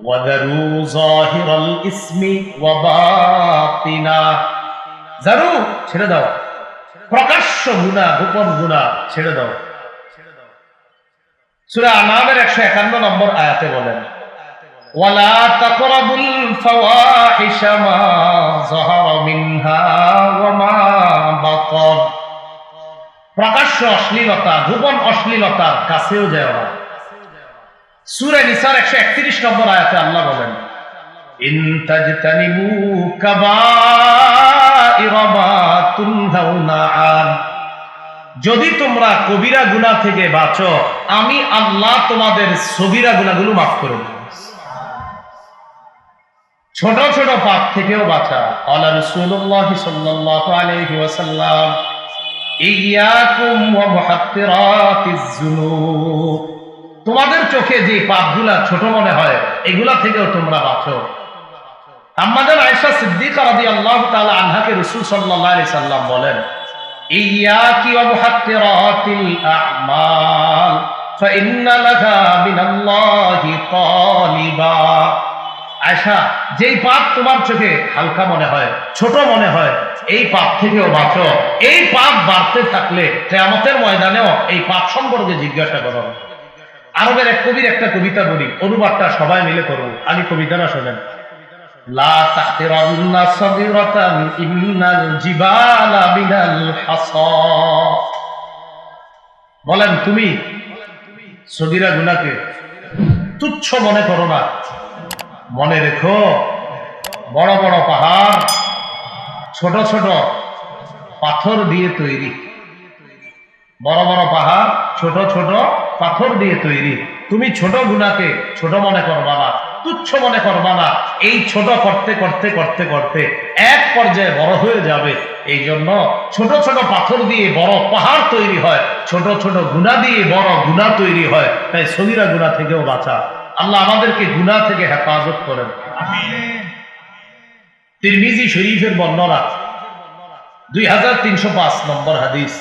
وذروا ظاهر الاسم وباطنا জারু ছেড়ে দাও প্রকাশ্য গুণা গোপন গুণা ছেড়ে দাও সূরা আনামের 151 নম্বর আয়াতে বলেন ওয়ালা তাকরাবুল ফাওয়াহিশ মা যাহারা মিনহা ওয়া মা বাতান প্রকাশ্য অশ্লীলতা গোপন অশ্লীলতার কাছেও যায় না সূরা নিসার 131 নম্বর আয়াতে আল্লাহ বলেন যদি তোমরা কবিরা গুনাহ থেকে বাঁচো, আমি আল্লাহ তোমাদের সগীরা গুনাহগুলো মাফ করে ছোট ছোট পাপ থেকেও বাঁচা। আল্লাহ রাসূলুল্লাহ সাল্লাল্লাহু আলাইহি ওয়াসাল্লাম, ইয়াকুম ওয়া তোমাদের চোখে যে পাপগুলা ছোট মনে হয়, এগুলা থেকেও তোমরা বাঁচো। আমাদের আয়সা সিদ্দিক আদি আল্লাহ তালা আল্লাহকে রসুল সাল্লাহ আলি সাল্লাম বলেন যেই পাপ তোমার চোখে হালকা মনে হয়, ছোট মনে হয়, এই পাপ থেকেও বাঁচো। এই পাপ বাড়তে থাকলে কেয়ামতের ময়দানেও এই পাপ সম্পর্কে জিজ্ঞাসা করো। আরবের এক কবির একটা কবিতা বলি, অনুবাদটা সবাই মিলে করব আমি কবিতাটা শোনেন। লা বলেন তুমি, সগীরা গুনাকে তুচ্ছ মনে করো না। মনে রেখো, বড় বড় পাহাড়, ছোট ছোট পাথর দিয়ে তৈরি। বড় বড় পাহাড়, ছোট ছোট পাথর দিয়ে তৈরি। তুমি ছোট গুণাকে ছোট মনে করবা না, তুচ্ছ মনে করবা না। এই ছোট করতে করতে করতে করতে এক পর্যায়ে বড় হয়ে যাবে। এই জন্য ছোট ছোট পাথর দিয়ে বড় পাহাড় তৈরি হয়, ছোট ছোট গুণা দিয়ে বড় গুণা তৈরি হয়। তাই সগিরা গুণা থেকেও বাঁচা। আল্লাহ আমাদেরকে গুণা থেকে হেফাজত করেন। তিরমিজি শরীফের বর্ণনা, দুই হাজার তিনশো পাঁচ নম্বর হাদিস।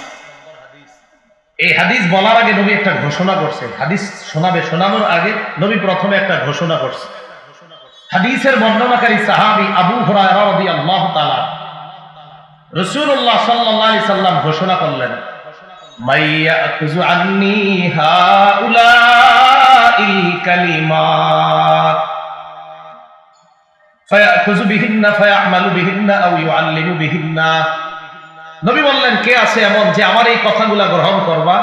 এই হাদিস বলার আগে নবী একটা ঘোষণা করছে। হাদিস শোনাবে, শোনানোর আগে নবী প্রথমে একটা ঘোষণা করছে। হাদিসের বর্ণনাকারী সাহাবি আবু রাসূলুল্লাহ সাল্লাল্লাহু আলাইহি সাল্লাম ঘোষণা করলেন মাইয়াকুযু আন্নি হাউলাইল কালিমাত, ফায়াকুযু বিহিন্না, ফায়ামালু নবী বললেন কে আছে এমন যে আমার এই কথাগুলা গ্রহণ করবা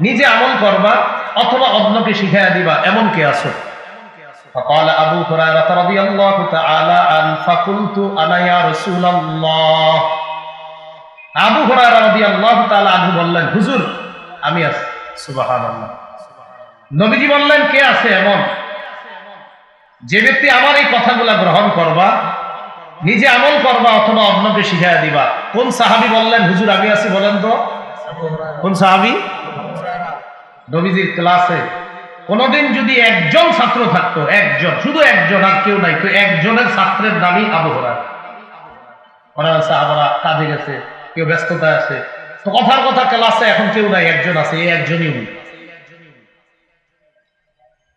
নিজে আমল করবা অথবা অন্যকে শিখাইয়া দিবা এমন কে আছো فقال أبو هريرة رضي الله تعالى عنه فقلت أنا يا رسول الله আবু হুরায়রা রাদিয়াল্লাহু তাআলা আনহু বললেন হুজুর আমি আছি সুবহানাল্লাহ নবীজি বললেন কে আছে এমন যে ব্যক্তি আমার এই কথাগুলা গ্রহণ করবা নিজে আমল করবা অথবা অন্যকে শিখাইয়া দিবা। কোন সাহাবি বললেন, হুজুর আমি আছি বলেন তো। কোন সাহাবি? নবীজির ক্লাসে। কোনদিন যদি একজন ছাত্র থাকতো, একজন, শুধু একজন আর কেউ নাই, তো একজনের ছাত্রের নামই আবু হরা ওরা সাহাবারা কাজে গেছে, কেউ ব্যস্ততায় আছে। তো কথার কথা ক্লাসে এখন কেউ নাই, একজন আছে, এই একজনই উনি।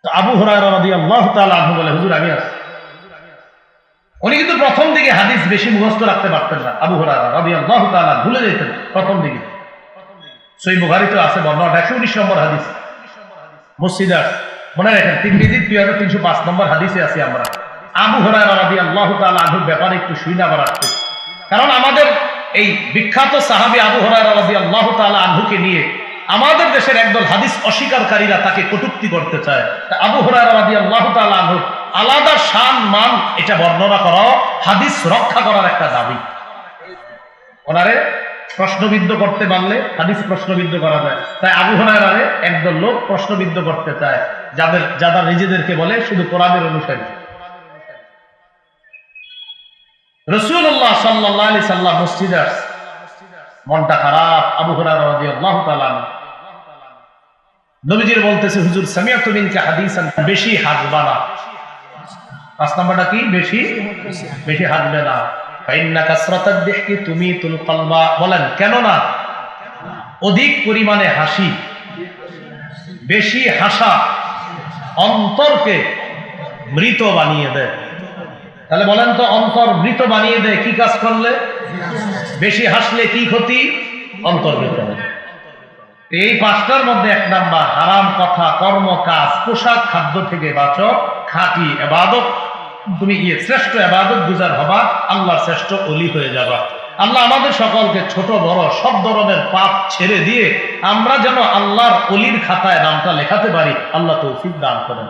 আবু হরাই রাদি আনহু বলে, হুজুর, আমি আছি উনি কিন্তু প্রথম দিকে হাদিস বেশি মুখস্থ রাখতে পারতেন না। আবু তাআলা ভুলে যেতেন প্রথম দিকে। সই বুখারি তো আছে বর্ণনা, একশো উনিশ নম্বর হাদিস। মসজিদার মনে রাখেন তিন বিজিত দুই হাজার তিনশো পাঁচ নম্বর হাদিসে আছি আমরা। আবু হরারা আল্লাহ তাআলা আনহুর ব্যাপারে একটু শুই না বাড়াচ্ছে কারণ আমাদের এই বিখ্যাত সাহাবি আবু হরারা রবি আল্লাহ তাআলা আনহুকে নিয়ে আমাদের দেশের একদল হাদিস অস্বীকারীরা তাকে কটুক্তি করতে চায়। আবু হরারা রবি আল্লাহ তাআলা আনহু আলাদা শান, মান, এটা বর্ণনা করা, হাদিস রক্ষা করার একটা দাবি। ওনারে প্রশ্নবিদ্ধ করতে পারলে হাদিস প্রশ্নবিদ্ধ করা যায়। তাই আবু হরারে একদল লোক প্রশ্নবিদ্ধ করতে চায়, যাদের, যারা নিজেদেরকে বলে শুধু কোরআনের অনুসারী। রসুল্লাহ সাল্লাহ আলি সাল্লাহ মসজিদে আসছে। মনটা খারাপ, আবু আল্লাহ নবীজির বলতেছে, হুজুর সামিয়া তুমিনকে হাদিসান বেশি হাসবা না পাঁচ নাম্বারটা কি? বেশি? বেশি হাসবে না। তুমি বলেন, কেন না? অধিক পরিমাণে হাসি, বেশি হাসা অন্তরকে মৃত বানিয়ে দেয়। তাহলে বলেন তো, অন্তর মৃত বানিয়ে দেয়, কি কাজ করলে? বেশি হাসলে কি ক্ষতি? অন্তর এই পাঁচটার মধ্যে এক নাম্বার, হারাম কথা কর্ম কাজ পোশাক, খাদ্য থেকে বাঁচো, খাঁটি এবাদত তুমি গিয়ে শ্রেষ্ঠ এবাদত গুজার হবা আল্লাহ শ্রেষ্ঠ অলি হয়ে যাবা। আল্লাহ আমাদের সকলকে ছোট, বড়, সব ধরনের পাপ ছেড়ে দিয়ে আমরা যেন আল্লাহর অলির খাতায় নামটা লেখাতে পারি, আল্লাহ তৌফিক দান করেন।